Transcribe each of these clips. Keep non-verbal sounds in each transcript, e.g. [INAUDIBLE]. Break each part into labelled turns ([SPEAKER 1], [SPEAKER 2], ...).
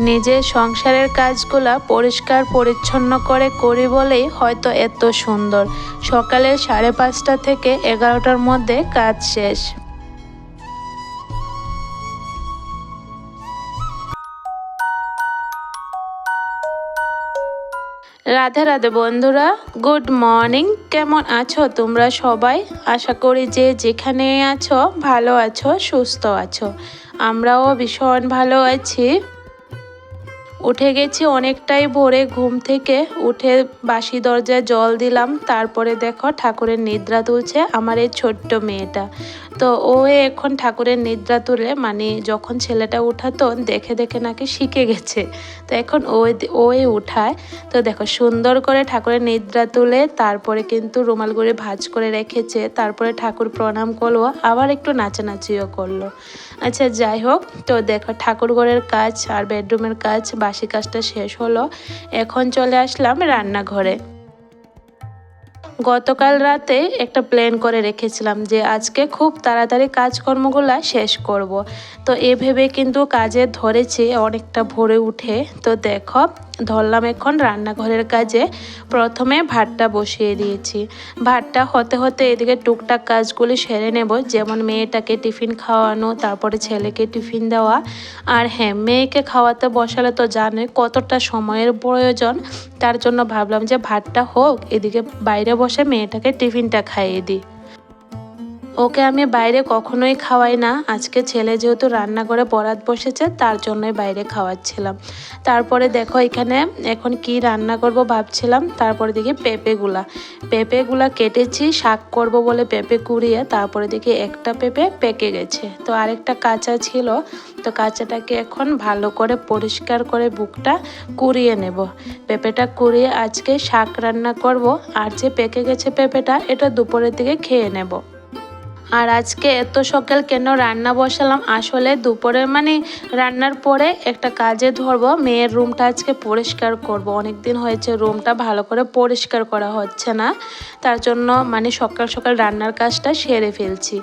[SPEAKER 1] নিজের সংসারের কাজগুলা পরিষ্কার, পরিচ্ছন্ন করে করি বলেই হয়তো এত সুন্দর। সকালে সাড়ে পাঁচটা থেকে এগারোটার মধ্যে কাজ শেষ। রাধে রাধে বন্ধুরা, গুড মর্নিং। কেমন আছো তোমরা সবাই? আশা করি যে যেখানে আছো, ভালো আছো, সুস্থ আছো। আমরাও ভীষণ ভালো আছি। উঠে গেছি অনেকটাই ভোরে ঘুম থেকে। উঠে বাসি দরজায় জল দিলাম, তারপরে দেখো ঠাকুরের নিদ্রা তুলছে আমার এই ছোট্ট মেয়েটা। তো ও এখন ঠাকুরের নিদ্রা তুলে মানে যখন ছেলেটা উঠাতো, দেখে দেখে নাকি শিখে গেছে। তো এখন ওই ওই উঠায়। তো দেখো, সুন্দর করে ঠাকুরের নিদ্রা তুলে, তারপরে কিন্তু রুমাল করে ভাজ করে রেখেছে। তারপরে ঠাকুর প্রণাম করল, আবার একটু নাচানাচিও করল। আচ্ছা যাই হোক, তো দেখো, ঠাকুর ঘরের কাজ আর বেডরুমের কাজ, বাসি কাজটা শেষ হলো। এখন চলে আসলাম রান্নাঘরে। গতকাল রাতে একটা প্ল্যান করে রেখেছিলাম যে আজকে খুব তাড়াতাড়ি কাজকর্মগুলো শেষ করব। তো এভাবে ভেবে কিন্তু কাজে ধরেছি, অনেকটা ভোরে উঠে তো দেখো ধরলাম এখন রান্নাঘরের কাজে। প্রথমে ভাতটা বসিয়ে দিয়েছি। ভাতটা হতে হতে এদিকে টুকটাক কাজগুলি সেরে নেব। যেমন মেয়েটাকে টিফিন খাওয়ানো, তারপরে ছেলেকে টিফিন দেওয়া। আর হ্যাঁ মেয়েকে খাওয়াতে বসালে তো জানে কতটা সময়ের প্রয়োজন। তার জন্য ভাবলাম যে ভাতটা হোক, এদিকে বাইরে বসে মেয়েটাকে টিফিনটা খাইয়ে দিই। ওকে আমি বাইরে কখনোই খাওয়াই না। আজকে ছেলে যেহেতু রান্না করে বরাত বসেছে, তার জন্যই বাইরে খাওয়াচ্ছিলাম। তারপরে দেখো এখানে এখন কি রান্না করব ভাবছিলাম। তারপরে দেখি পেঁপেগুলা। পেঁপেগুলা কেটেছি, শাক করব বলে পেঁপে কুড়িয়ে, তারপরে দেখি একটা পেঁপে পেকে গেছে। তো আরেকটা কাঁচা ছিল, তো কাঁচাটাকে এখন ভালো করে পরিষ্কার করে বুকটা কুড়িয়ে নেব। পেঁপেটা কুড়িয়ে আজকে শাক রান্না করব, আর যে পেকে গেছে পেঁপেটা, এটা দুপুরের দিকে খেয়ে নেব। আর আজকে এত সকাল কেন রান্না বসালাম? আসলে দুপুরে মানে রান্নার পরে একটা কাজে ধরবো। মেয়ের রুমটা আজকে পরিষ্কার করব। অনেক দিন হয়েছে রুমটা ভালো করে পরিষ্কার করা হচ্ছে না। তার জন্য মানে সকাল সকাল রান্নার কাজটা সেরে ফেলছি।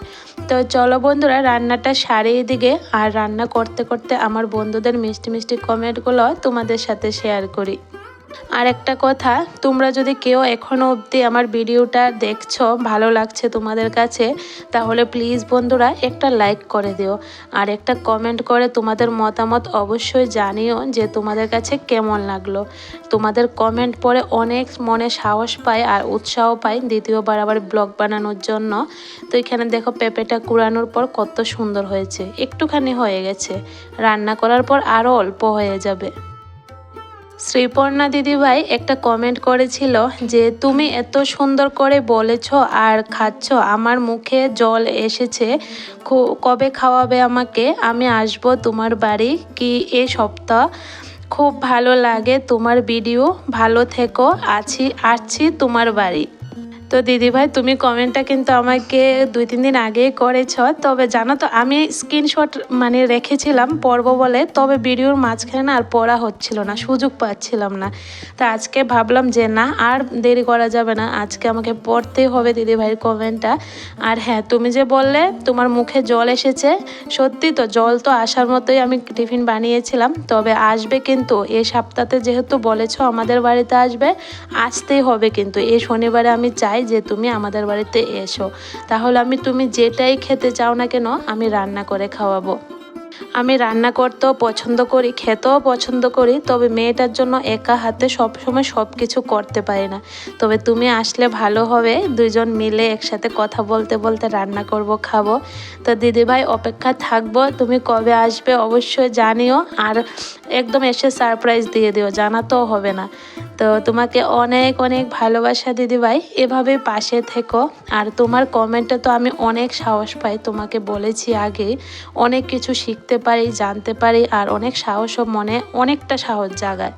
[SPEAKER 1] তো চলো বন্ধুরা, রান্নাটা সারিয়ে দিকে আর রান্না করতে করতে আমার বন্ধুদের মিষ্টি মিষ্টি কমেন্টগুলো তোমাদের সাথে শেয়ার করি। আর একটা কথা, তোমরা যদি কেউ এখনও অবধি আমার ভিডিওটা দেখছ, ভালো লাগছে তোমাদের কাছে, তাহলে প্লিজ বন্ধুরা একটা লাইক করে দিও। আর একটা কমেন্ট করে তোমাদের মতামত অবশ্যই জানিও যে তোমাদের কাছে কেমন লাগল। তোমাদের কমেন্ট পড়ে অনেক মনে সাহস পায় আর উৎসাহ পায় দ্বিতীয়বার আবার ব্লগ বানানোর জন্য। তো এখানে দেখো পেঁপেটা কুড়ানোর পর কত সুন্দর হয়েছে, একটুখানি হয়ে গেছে। রান্না করার পর আরও অল্প হয়ে যাবে। শ্রীপর্ণা দিদিভাই একটা কমেন্ট করেছিল যে, তুমি এত সুন্দর করে বলেছ আর খাচ্ছ, আমার মুখে জল এসেছে। কবে খাওয়াবে আমাকে? আমি আসব তোমার বাড়ি কি এ সপ্তাহ? খুব ভালো লাগে তোমার ভিডিও ভালো থেকো, আছি, আসছি তোমার বাড়ি। তো দিদিভাই, তুমি কমেন্টটা কিন্তু আমাকে দুই, তিন দিন আগেই করেছ। তবে জানো তো, আমি স্ক্রিনশট মানে রেখেছিলাম পড়ব বলে, তবে ভিডিওর মাঝখানে আর পড়া হচ্ছিল না, সুযোগ পাচ্ছিলাম না। তো আজকে ভাবলাম যে না, আর দেরি করা যাবে না, আজকে আমাকে পড়তেই হবে দিদিভাইয়ের কমেন্টটা। আর হ্যাঁ তুমি যে বললে, তোমার মুখে জল এসেছে, সত্যি তো জল তো আসার মতোই আমি টিফিন বানিয়েছিলাম, তবে আসবে কিন্তু এই সপ্তাহে যেহেতু বলেছ আমাদের বাড়িতে আসবে, আসতেই হবে কিন্তু এই শনিবারে আমি চাই চাই যে তুমি আমাদের বাড়িতে এসো। তাহলে আমি তুমি যেটাই খেতে চাও না কেন, আমি রান্না করে খাওয়াবো। আমি রান্না করতেও পছন্দ করি, খেতেও পছন্দ করি, তবে মেয়েটার জন্য একা হাতে সব সময় সব কিছু করতে পারি না। তবে তুমি আসলে ভালো হবে দুজন মিলে একসাথে কথা বলতে বলতে রান্না করব, খাব। তো দিদিভাই অপেক্ষা থাকব, তুমি কবে আসবে অবশ্যই জানিও, আর একদম এসে সারপ্রাইজ দিয়ে দিও, জানাতেও হবে না। তো তোমাকে অনেক অনেক ভালোবাসা দিদিভাই এভাবে পাশে থেকো। আর তোমার কমেন্টে তো আমি অনেক সাহস পাই, তোমাকে বলেছি আগে অনেক কিছু শিখতে পারি, জানতে পারি আর অনেক সাহসও মনে অনেকটা সাহস জাগায়।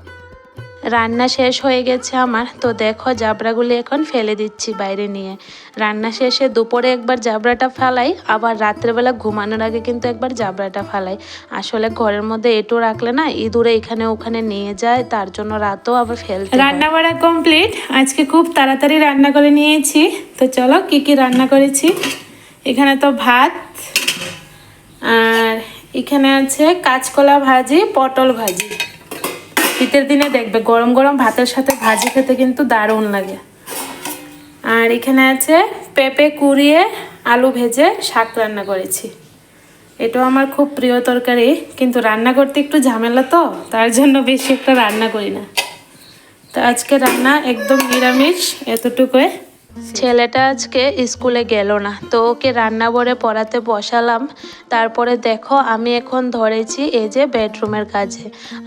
[SPEAKER 1] রান্না শেষ হয়ে গেছে আমার, তো দেখো জাবড়াগুলি এখন ফেলে দিচ্ছি বাইরে নিয়ে। রান্না শেষে দুপুরে একবার জাবড়াটা ফেলাই, আবার রাত্রেবেলা ঘুমানোর আগে কিন্তু একবার জাবড়াটা ফেলাই। আসলে ঘরের মধ্যে এটু রাখলে না ইঁদুরে এখানে ওখানে নিয়ে যায়, তার জন্য রাতও আবার ফেলতে রান্না বাড়া কমপ্লিট। আজকে খুব তাড়াতাড়ি রান্না করে নিয়েছি। তো চলো কি কি রান্না করেছি? এখানে তো ভাত এখানে আছে কাঁচকলা ভাজি, পটল ভাজি। শীতের দিনে দেখবে গরম গরম ভাতের সাথে ভাজি খেতে কিন্তু দারুণ লাগে। আর এখানে আছে পেঁপে কুড়িয়ে আলু ভেজে শাক রান্না করেছি। এটাও আমার খুব প্রিয় তরকারি, কিন্তু রান্না করতে একটু ঝামেলা তো, তার জন্য বেশি একটা রান্না করি না। তো আজকে রান্না একদম নিরামিষ, এতটুকুই। ছেলেটা আজকে স্কুলে গেল না, তো ওকে রান্নাঘরে পড়াতে বসালাম। তারপরে দেখো আমি এখন ধরেছি এই যে বেডরুমের কাজে।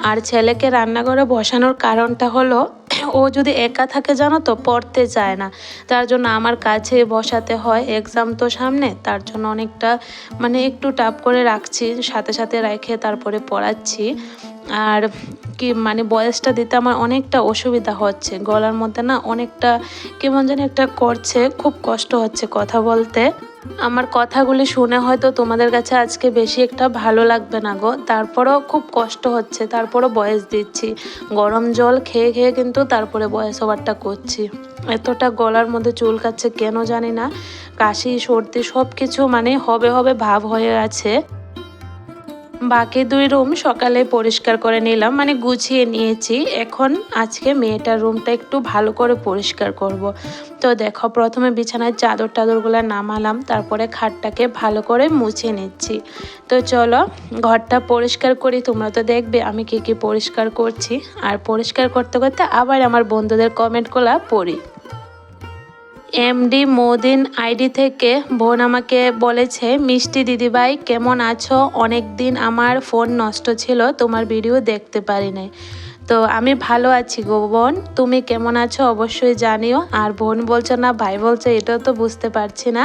[SPEAKER 1] আর ছেলেকে রান্নাঘরে বসানোর কারণটা হলো, ও যদি একা থাকে জানো তো পড়তে চায় না। তার জন্য আমার কাছে বসাতে হয় এক্সাম তো সামনে, তার জন্য অনেকটা মানে একটু টাপ করে রাখছি, সাথে সাথে রেখে তারপরে পড়াচ্ছি। আর কি মানে বয়সটা দিতে আমার অনেকটা অসুবিধা হচ্ছে। গলার মধ্যে না অনেকটা কেমন যেন একটা করছে, খুব কষ্ট হচ্ছে কথা বলতে। আমার কথাগুলি শুনে হয়তো তোমাদের কাছে আজকে বেশি একটা ভালো লাগবে না গো। তারপরেও খুব কষ্ট হচ্ছে, তারপরও বয়স দিচ্ছি। গরম জল খেয়ে খেয়ে কিন্তু তারপরে বয়স ওভারটা করছি। এতটা গলার মধ্যে চুল কাচ্ছে কেন জানি না। কাশি, সর্দি সব কিছু মানে হবে হবে ভাব হয়ে আছে। বাকি দুই রুম সকালে পরিষ্কার করে নিলাম মানে গুছিয়ে নিয়েছি। এখন আজকে মেয়েটার রুমটা একটু ভালো করে পরিষ্কার করব। তো দেখো, প্রথমে বিছানার চাদর টাদরগুলো নামালাম, তারপরে খাটটাকে ভালো করে মুছে নিচ্ছি। তো চলো, ঘরটা পরিষ্কার করি, তোমরা তো দেখবে আমি কি কি পরিষ্কার করছি। আর পরিষ্কার করতে করতে আবার আমার বন্ধুদের কমেন্টগুলো পড়ি। এমডি মোদিন আইডি থেকে বোন আমাকে বলেছে, মিষ্টি দিদিভাই, কেমন আছো? অনেক দিন আমার ফোন নষ্ট ছিল, তোমার ভিডিও দেখতে পারি নাই তো আমি ভালো আছি গো বোন। তুমি কেমন আছো অবশ্যই জানিও। আর বোন বলছো না, ভাই বলছো, এটাও তো বুঝতে পারছি না।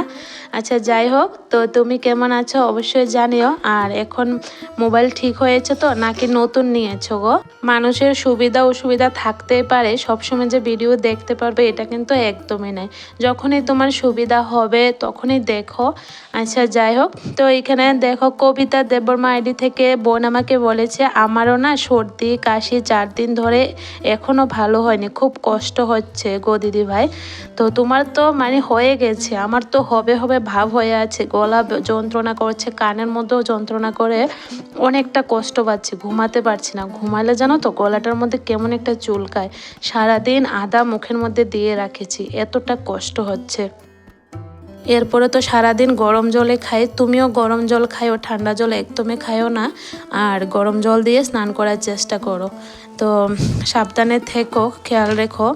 [SPEAKER 1] আচ্ছা যাই হোক, তো তুমি কেমন আছো অবশ্যই জানিও। আর এখন মোবাইল ঠিক হয়েছে তো, নাকি নতুন নিয়েছো গো? মানুষের সুবিধা অসুবিধা থাকতেই পারে, সবসময় যে ভিডিও দেখতে পারবে, এটা কিন্তু একদমই নেই যখনই তোমার সুবিধা হবে, তখনই দেখো। আচ্ছা যাই হোক, তো এখানে দেখো, কবিতা দেববর্মা আইডি থেকে বোন আমাকে বলেছে, আমারও না সর্দি, কাশি, চার দিন ধরে এখনও ভালো হয়নি, খুব কষ্ট হচ্ছে গো দিদি ভাই। তো তোমার তো মানে হয়ে গেছে, আমার তো হবে হবে ভাব হয়ে আছে, গলা যন্ত্রণা করছে, কানের মধ্যেও যন্ত্রণা করে অনেকটা কষ্ট পাচ্ছি, ঘুমাতে পারছি না। ঘুমালে জানো তো গলাটার মধ্যে কেমন একটা চুলকায়, সারাদিন আদা মুখের মধ্যে দিয়ে রাখেছি, এতটা কষ্ট হচ্ছে। এরপরে তো সারাদিন গরম জলে খাই, তুমিও গরম জল খাইও, ঠান্ডা জল একদমই খাইও না, আর গরম জল দিয়ে স্নান করার চেষ্টা করো। তো সাবধানে থেকো, খেয়াল রেখো।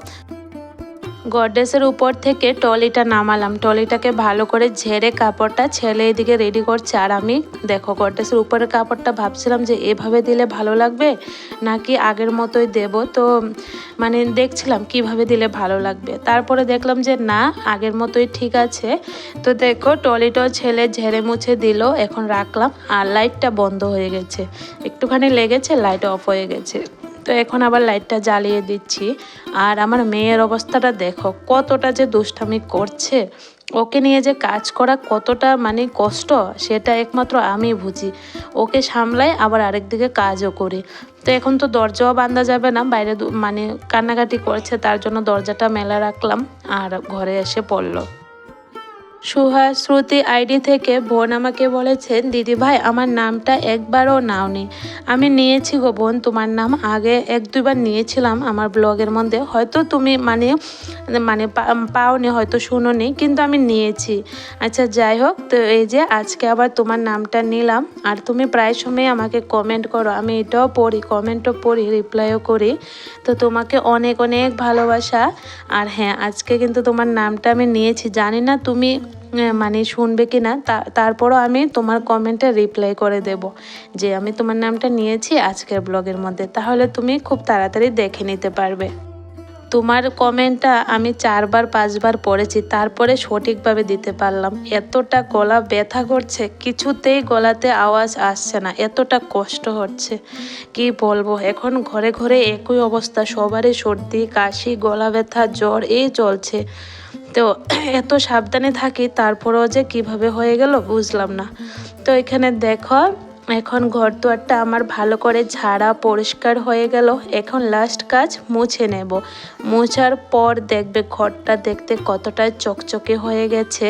[SPEAKER 1] গডরেজের উপর থেকে টলিটা নামালাম। টলিটাকে ভালো করে ঝেড়ে কাপড়টা ছেলে এদিকে রেডি করছে। আর আমি, দেখো গডরেজের উপরের কাপড়টা ভাবছিলাম যে এভাবে দিলে ভালো লাগবে নাকি আগের মতোই দেব। তো মানে দেখছিলাম কীভাবে দিলে ভালো লাগবে। তারপরে দেখলাম যে না, আগের মতোই ঠিক আছে। তো দেখো টলিটাও ছেলে ঝেড়ে মুছে দিল। এখন রাখলাম। আর লাইটটা বন্ধ হয়ে গেছে। একটুখানি লেগেছে লাইট অফ হয়ে গেছে। তো এখন আবার লাইটটা জ্বালিয়ে দিচ্ছি। আর আমার মেয়ের অবস্থাটা দেখো, কতটা যে দুষ্টামি করছে। ওকে নিয়ে যে কাজ করা কতটা মানে কষ্ট, সেটা একমাত্র আমি বুঝি। ওকে সামলাই আবার আরেকদিকে কাজও করি। তো এখন তো দরজাও বান্ধা যাবে না, বাইরে মানে কান্নাকাটি করছে, তার জন্য দরজাটা মেলা রাখলাম, আর ঘরে এসে পড়ল। সুহা শ্রুতি আইডি থেকে বোন আমাকে বলেছেন দিদি ভাই, আমার নামটা একবারও নাওনি। আমি নিয়েছি গো বোন, তোমার নাম আগে এক দুইবার নিয়েছিলাম আমার ব্লগের মধ্যে। হয়তো তুমি মানে মানে পাওনি, হয়তো শুনোনি, কিন্তু আমি নিয়েছি। আচ্ছা যাই হোক, তো এই যে আজকে আবার তোমার নামটা নিলাম। আর তুমি প্রায় সময় আমাকে কমেন্ট করো, আমি এটাও পড়ি কমেন্টও পড়ি রিপ্লাইও করি। তো তোমাকে অনেক অনেক ভালোবাসা। আর হ্যাঁ আজকে কিন্তু তোমার নামটা আমি নিয়েছি। জানি না তুমি মানে শুনবে কি না তারপরও আমি তোমার কমেন্টে রিপ্লাই করে দেব যে আমি তোমার নামটা নিয়েছি আজকের ব্লগের মধ্যে। তাহলে তুমি খুব তাড়াতাড়ি দেখে নিতে পারবে। তোমার কমেন্টটা আমি চারবার, পাঁচবার পড়েছি, তারপরে সঠিকভাবে দিতে পারলাম। এতটা গলা ব্যথা করছে, কিছুতেই গলাতে আওয়াজ আসছে না, এতটা কষ্ট হচ্ছে। কি বলব, এখন ঘরে ঘরে একই অবস্থা, সবারই সর্দি, কাশি, গলা ব্যথা, জ্বর, এই চলছে। তো [CLEARS THROAT] এত সাবধানে থাকি, তারপরেও যে কীভাবে হয়ে গেল বুঝলাম না। তো এখানে দেখো, এখন ঘর দুয়ারটা আমার ভালো করে ঝাড়া পরিষ্কার হয়ে গেল। এখন লাস্ট কাজ মুছে নেব। মুছার পর দেখবে ঘরটা দেখতে কতটা চকচকে হয়ে গেছে।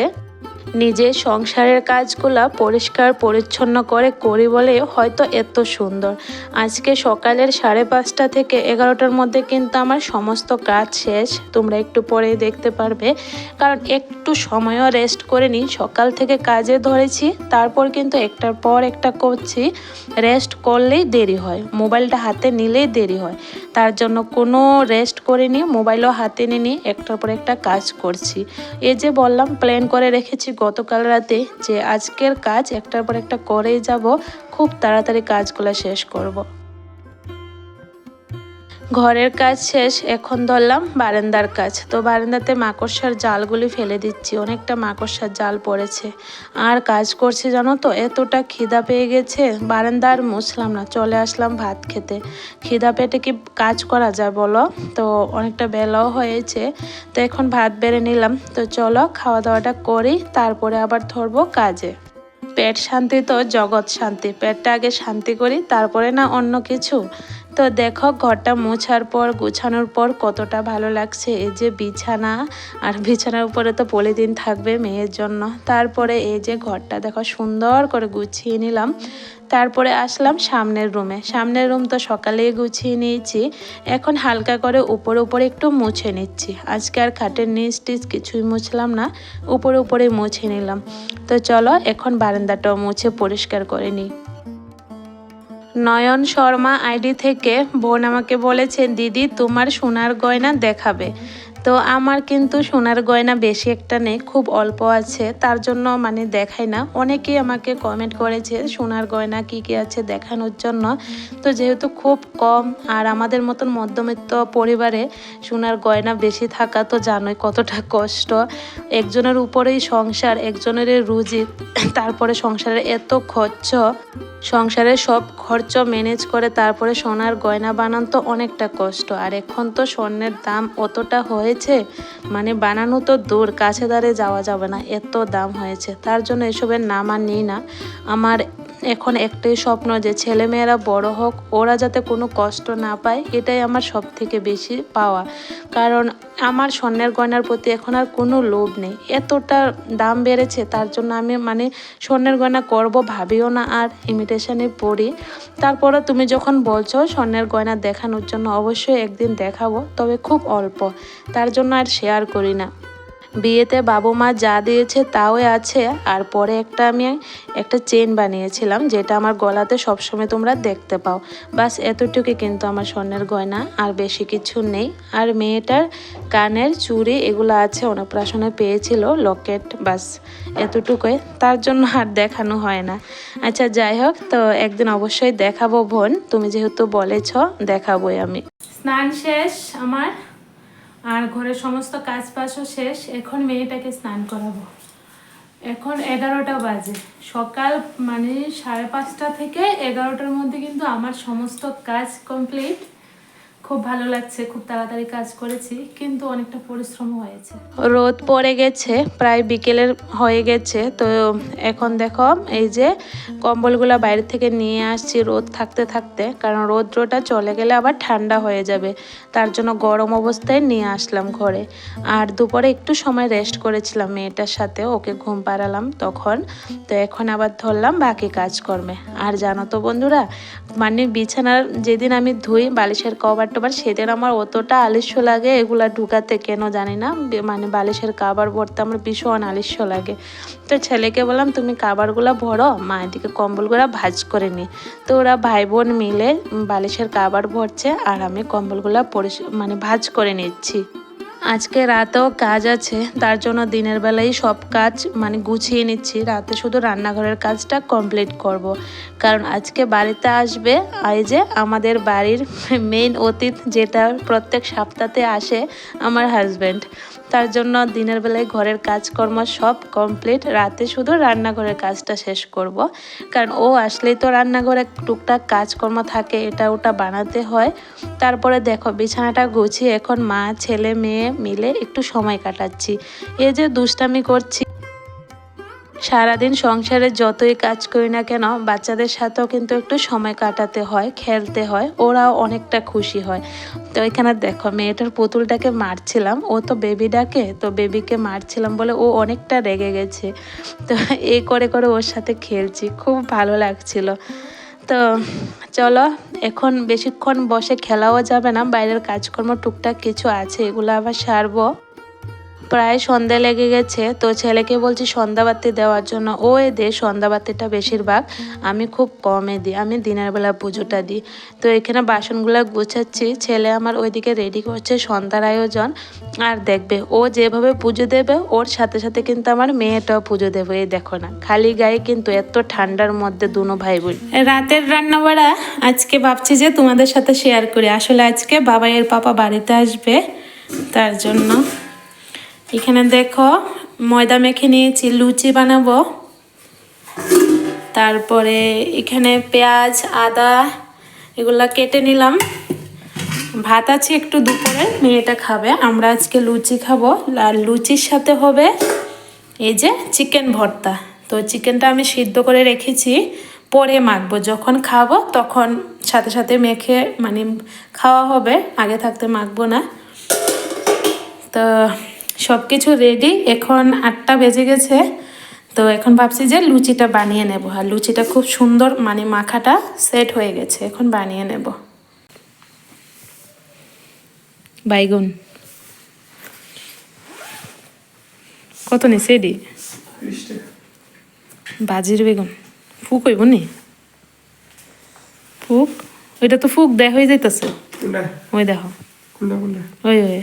[SPEAKER 1] নিজের সংসারের কাজগুলা পরিষ্কার, পরিচ্ছন্ন করে করি বলে হয়তো এত সুন্দর। আজকে সকালের সাড়ে পাঁচটা থেকে এগারোটার মধ্যে কিন্তু আমার সমস্ত কাজ শেষ। তোমরা একটু পরেই দেখতে পারবে। কারণ একটু সময়ও রেস্ট করে নিই। সকাল থেকে কাজে ধরেছি, তারপর কিন্তু একটার পর একটা করছি। রেস্ট করলেই দেরি হয়। মোবাইলটা হাতে নিলেই দেরি হয়। তার জন্য কোনো রেস্ট করে করিনি মোবাইলও হাতে নিনি একটার পর একটা কাজ করছি। এই যে বললাম প্ল্যান করে রেখেছি গতকাল রাতে যে আজকের কাজ একটার পর একটা করেই যাব, খুব তাড়াতাড়ি কাজগুলো শেষ করব। ঘরের কাজ শেষ, এখন ধরলাম বারান্দার কাজ। তো বারান্দাতে মাকড়সার জালগুলি ফেলে দিচ্ছি, অনেকটা মাকড়সার জাল পড়েছে। আর কাজ করছি জানো তো, এতটা খিদা পেয়ে গেছে, বারান্দা আর মুছলাম না, চলে আসলাম ভাত খেতে। খিদা পেটে কি কাজ করা যায় বলো? তো অনেকটা বেলাও হয়েছে, তো এখন ভাত বেড়ে নিলাম। তো চলো খাওয়া দাওয়াটা করি, তারপরে আবার ধরবো কাজে। পেট শান্তি তো, জগৎ শান্তি। পেটটা আগে শান্তি করি, তারপরে না অন্য কিছু? তো দেখো, ঘরটা মোছার পর, গুছানোর পর কতটা ভালো লাগছে। এই যে বিছানা, আর বিছানার উপরে তো পলিদিন থাকবে মেয়ের জন্য। তারপরে এই যে ঘরটা, দেখো, সুন্দর করে গুছিয়ে নিলাম। তারপরে আসলাম সামনের রুমে। সামনের রুম তো সকালেই গুছিয়ে নিয়েছি। এখন হালকা করে উপরে উপরে একটু মুছে নিচ্ছি। আজকে আর খাটের নিচ টিচ কিছুই মুছলাম না। উপরে উপরে মুছে নিলাম। তো চলো, এখন বারান্দাটাও মুছে পরিষ্কার করে নিই। নয়ন শর্মা আইডি থেকে বোন আমাকে বলেছেন দিদি তোমার সোনার গয়না দেখাবে। তো আমার কিন্তু সোনার গয়না বেশি একটা নেই, খুব অল্প আছে, তার জন্য মানে দেখাই না। অনেকেই আমাকে কমেন্ট করেছে সোনার গয়না কি কি আছে দেখানোর জন্য। তো যেহেতু খুব কম, আর আমাদের মতন মধ্যবিত্ত পরিবারে সোনার গয়না বেশি থাকা তো জানোই কতটা কষ্ট। একজনের উপরেই সংসার, একজনের রুজি, তারপরে সংসারের এত খরচ। সংসারের সব খরচ ম্যানেজ করে তারপরে সোনার গয়না বানান তো অনেকটা কষ্ট। আর এখন তো স্বর্ণের দাম অতটা হয়েছে? মানে বানানো তো দূর, কাছে দাঁড়ে যাওয়া যাবে না, এত দাম হয়েছে। তার জন্য এসবের নাম আর নিই না। আমার এখন একটাই স্বপ্ন যে ছেলেমেয়েরা বড় হোক, ওরা যাতে কোনো কষ্ট না পায়, এটাই আমার সব থেকে বেশি পাওয়া। কারণ আমার স্বর্ণের গয়নার প্রতি এখন আর কোনো লোভ নেই। এতটা দাম বেড়েছে, তার জন্য আমি মানে স্বর্ণের গয়না করব ভাবিও না আর ইমিটেশনে পড়ি। তারপরে তুমি যখন বলছো স্বর্ণের গয়না দেখানোর জন্য অবশ্যই একদিন দেখাবো, তবে খুব অল্প। তার জন্য আর শেয়ার করি না। বিয়েতে বাবু মা যা দিয়েছে তাও আছে, আর পরে একটা আমি একটা চেন বানিয়েছিলাম, যেটা আমার গলাতে সবসময় তোমরা দেখতে পাও। বাস এতটুকুই কিন্তু আমার স্বর্ণের গয়না, আর বেশি কিছু নেই। আর মেয়েটার কানের চুড়ি এগুলো আছে, অন্নপ্রাশনে পেয়েছিল লকেট, বাস এতটুকুই। তার জন্য আর দেখানো হয় না। আচ্ছা যাই হোক, তো একদিন অবশ্যই দেখাবো বোন। তুমি যেহেতু বলেছ, দেখাবোই আমি। স্নান শেষ, আমার আর ঘরের সমস্ত কাজ পাশও শেষ। এখন মেয়েটাকে স্নান করাবো। এখন এগারোটা বাজে। সকাল মানে সাড়ে পাঁচটা থেকে এগারোটার মধ্যে কিন্তু আমার সমস্ত কাজ কমপ্লিট খুব ভালো লাগছে, খুব তাড়াতাড়ি কাজ করেছি, কিন্তু অনেকটা পরিশ্রম হয়েছে। রোদ পড়ে গেছে, প্রায় বিকেলের হয়ে গেছে, তো এখন দেখো এই যে কম্বলগুলো বাইরে থেকে নিয়ে আসছি রোদ থাকতে থাকতে, কারণ রৌদ্রটা চলে গেলে আবার ঠান্ডা হয়ে যাবে, তার জন্য গরম অবস্থায় নিয়ে আসলাম ঘরে। আর দুপুরে একটু সময় রেস্ট করেছিলাম মেয়েটার সাথে, ওকে ঘুম পাড়ালাম তখন, তো এখন আবার ধরলাম বাকি কাজকর্মে। আর জানো তো বন্ধুরা মানে বিছানার যেদিন আমি ধুই, বালিশের কভার টবার সেদিন আমার অতটা আলিস্য লাগে, এগুলা ঢুকাতে কেন জানি না। মানে বালিশের কাবার ভরতে আমার ভীষণ আলিস্য লাগে। তো ছেলেকে বললাম, তুমি কাবারগুলা ভরো, মা এদিকে কম্বলগুলো ভাজ করে নি। তো ওরা ভাই বোন মিলে বালিশের কাবার ভরছে, আর আমি কম্বলগুলা পরিষ মানে ভাজ করে নিচ্ছি। আজকে রাতেও কাজ আছে, তার জন্য দিনের বেলায় সব কাজ মানে গুছিয়ে নিচ্ছি রাতে শুধু রান্নাঘরের কাজটা কমপ্লিট করব। কারণ আজকে বাড়িতে আসবে এই যে আমাদের বাড়ির মেইন অতীত যেটা প্রত্যেক সপ্তাহতে আসে, আমার হাজব্যান্ড তার জন্য দিনের বেলায় ঘরের কাজকর্ম সব কমপ্লিট রাতে শুধু রান্নাঘরের কাজটা শেষ করব। কারণ ও আসলেই তো রান্নাঘরে টুকটাক কাজকর্ম থাকে, এটা ওটা বানাতে হয় তারপরে দেখো, বিছানাটা গুছিয়ে এখন মা, ছেলে, মেয়ে মিলে একটু সময় কাটাচ্ছি এই যে দুষ্টামি করছি সারাদিন সংসারে যতই কাজ করি না কেন, বাচ্চাদের সাথেও কিন্তু একটু সময় কাটাতে হয়, খেলতে হয়, ওরাও অনেকটা খুশি হয়। তো এখানে দেখো, মেয়েটার পুতুলটাকে মারছিলাম, ও তো বেবি ডাকে, তো বেবিকে মারছিলাম বলে ও অনেকটা রেগে গেছে। তো এই করে করে ওর সাথে খেলছি, খুব ভালো লাগছিল। তো চলো, এখন বেশিক্ষণ বসে খেলাও যাবে না, বাইরের কাজকর্ম টুকটাক কিছু আছে, এগুলো আবার সারবো। প্রায় সন্ধে লেগে গেছে। তো ছেলেকে বলছি, সন্ধ্যাবাতি দেওয়ার জন্য। ও এ দে সন্ধ্যাবাতিটা বেশিরভাগ আমি খুব কমে দিই। আমি দিনের বেলা পুজোটা দিই। তো এখানে বাসনগুলো গুছাচ্ছি। ছেলে আমার ওইদিকে রেডি করছে সন্ধ্যার আয়োজন। আর দেখবে, ও যেভাবে পুজো দেবে, ওর সাথে সাথে কিন্তু আমার মেয়েটাও পুজো দেবে। এই দেখো না, খালি গায়ে কিন্তু এত ঠান্ডার মধ্যে দুনো ভাই বোন রাতের রান্না বাড়া আজকে ভাবছি যে তোমাদের সাথে শেয়ার করি। আসলে আজকে বাবাইয়ের পাপা বাড়িতে আসবে, তার জন্য। এখানে দেখো, ময়দা মেখে নিয়েছি, লুচি বানাবো। তারপরে এখানে পেঁয়াজ, আদা, এগুলা কেটে নিলাম। ভাত আছে একটু দুপুরে, মেয়েটা খাবে, আমরা আজকে লুচি খাব। আর লুচির সাথে হবে এই যে চিকেন ভর্তা। তো চিকেনটা আমি সিদ্ধ করে রেখেছি, পরে মাখবো। যখন খাব, তখন সাথে সাথে মেখে মানে খাওয়া হবে, আগে থাকতে মাখবো না। তো সব কিছু রেডি এখন আটটা বেজে গেছে। তো এখন ভাবছি যে লুচিটা বানিয়ে নেব। আর লুচিটা খুব সুন্দর মানে মাখাটা সেট হয়ে গেছে। এখন বানিয়ে নেব। বাইগুন। কত নি সেডি বাজির বেগুন। ফুক হইব নি? ফুক? ওইটা তো ফুক দেখ হয়ে যাইতেছে। ওই দেখো ওই ওই।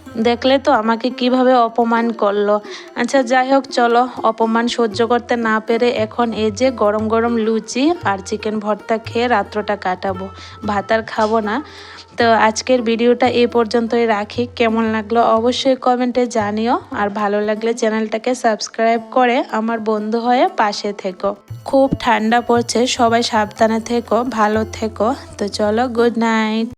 [SPEAKER 1] দেখলে তো আমাকে কীভাবে অপমান করল। আচ্ছা যাই হোক, চলো, অপমান সহ্য করতে না পেরে এখন এই যে গরম গরম লুচি আর চিকেন ভর্তা খেয়ে রাত্রটা কাটাবো। ভাত আর খাব না। তো আজকের ভিডিওটা এই পর্যন্তই রাখি। কেমন লাগল অবশ্যই কমেন্টে জানিও। আর ভালো লাগলে চ্যানেলটাকে সাবস্ক্রাইব করে আমার বন্ধু হয়ে পাশে থেকো। খুব ঠান্ডা পড়ছে, সবাই সাবধানে থেকো, ভালো থেকো। তো চলো গুড নাইট